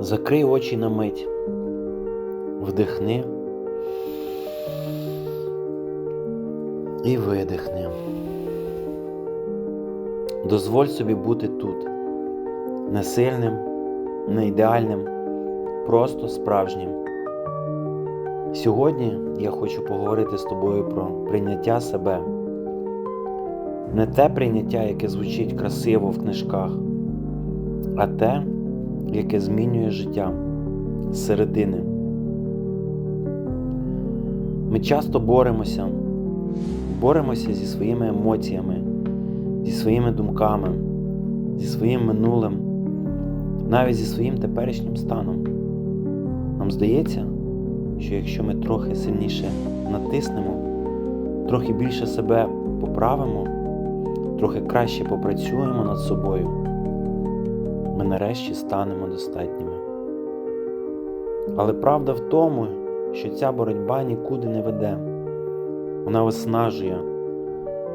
Закрий очі на мить, вдихни і видихни. Дозволь собі бути тут, не сильним, не ідеальним, просто справжнім. Сьогодні я хочу поговорити з тобою про прийняття себе. Не те прийняття, яке звучить красиво в книжках, а те, яке змінює життя зсередини. Ми часто боремося, боремося зі своїми емоціями, зі своїми думками, зі своїм минулим, навіть зі своїм теперішнім станом. Нам здається, що якщо ми трохи сильніше натиснемо, трохи більше себе поправимо, трохи краще попрацюємо над собою, ми нарешті станемо достатніми. Але правда в тому, що ця боротьба нікуди не веде. Вона виснажує,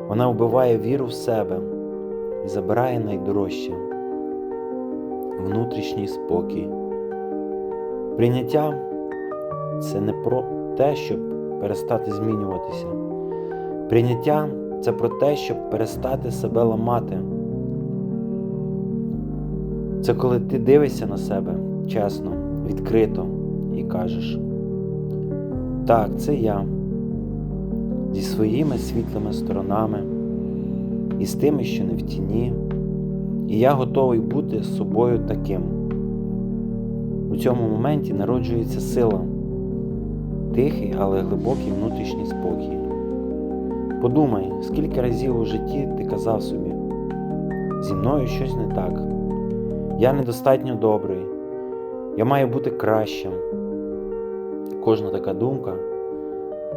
вона вбиває віру в себе і забирає найдорожче внутрішній спокій. Прийняття це не про те, щоб перестати змінюватися. Прийняття це про те, щоб перестати себе ламати. Це коли ти дивишся на себе чесно, відкрито і кажеш, так, це я зі своїми світлими сторонами і з тими, що не в тіні, і я готовий бути з собою таким. У цьому моменті народжується сила, тихий, але глибокий внутрішній спокій. Подумай, скільки разів у житті ти казав собі, зі мною щось не так, я недостатньо добрий, я маю бути кращим. Кожна така думка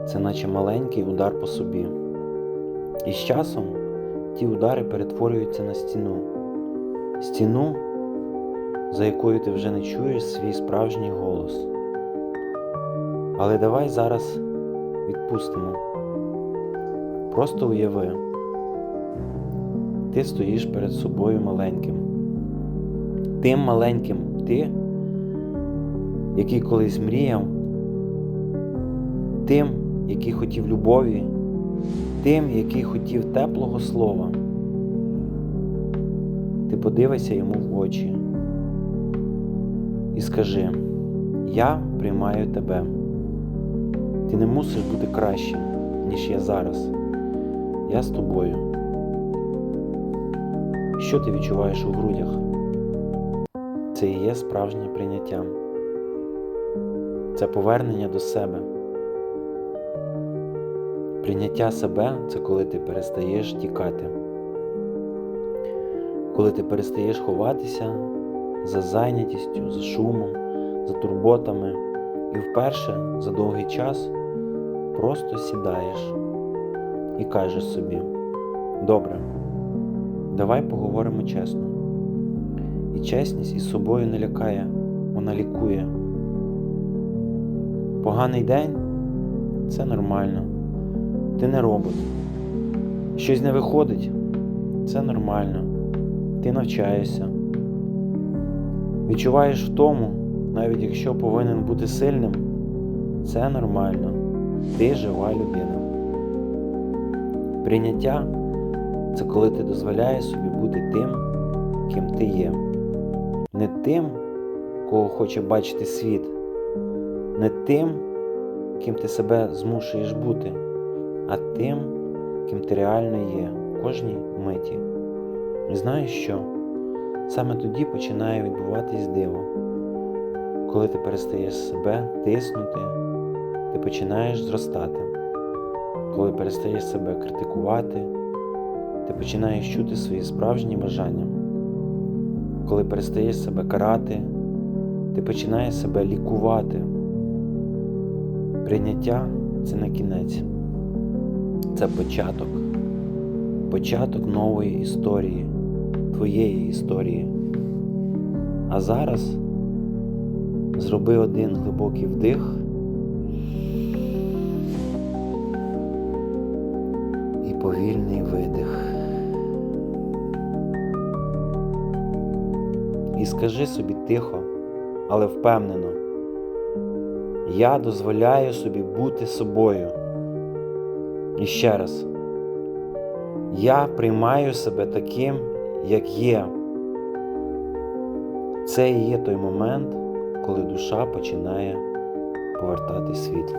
це наче маленький удар по собі. І з часом ті удари перетворюються на стіну, стіну, за якою ти вже не чуєш свій справжній голос. Але давай зараз відпустимо. Просто уяви, ти стоїш перед собою маленьким. Тим маленьким ти, який колись мріяв, тим, який хотів любові, тим, який хотів теплого слова. Ти подивися йому в очі і скажи, я приймаю тебе. Ти не мусиш бути кращим, ніж я зараз. Я з тобою. Що ти відчуваєш у грудях? Це і є справжнє прийняття. Це повернення до себе. Прийняття себе це коли ти перестаєш тікати, коли ти перестаєш ховатися за зайнятістю, за шумом, за турботами і вперше за довгий час просто сідаєш і кажеш собі, добре, давай поговоримо чесно. І чесність із собою не лякає, вона лікує. Поганий день це нормально. Ти не робот. Щось не виходить це нормально. Ти навчаєшся. Відчуваєш втому, навіть якщо повинен бути сильним, це нормально. Ти жива людина. Прийняття це коли ти дозволяєш собі бути тим, ким ти є. Не тим, кого хоче бачити світ, не тим, ким ти себе змушуєш бути, а тим, ким ти реально є в кожній миті. І знаєш що? Саме тоді починає відбуватись диво. Коли ти перестаєш себе тиснути, ти починаєш зростати. Коли перестаєш себе критикувати, ти починаєш чути свої справжні бажання. Коли перестаєш себе карати, ти починаєш себе лікувати. Прийняття це не кінець, це початок, початок нової історії, твоєї історії. А зараз зроби один глибокий вдих і повільний видих. І скажи собі тихо, але впевнено. Я дозволяю собі бути собою. І ще раз. Я приймаю себе таким, як є. Це і є той момент, коли душа починає повертати світло.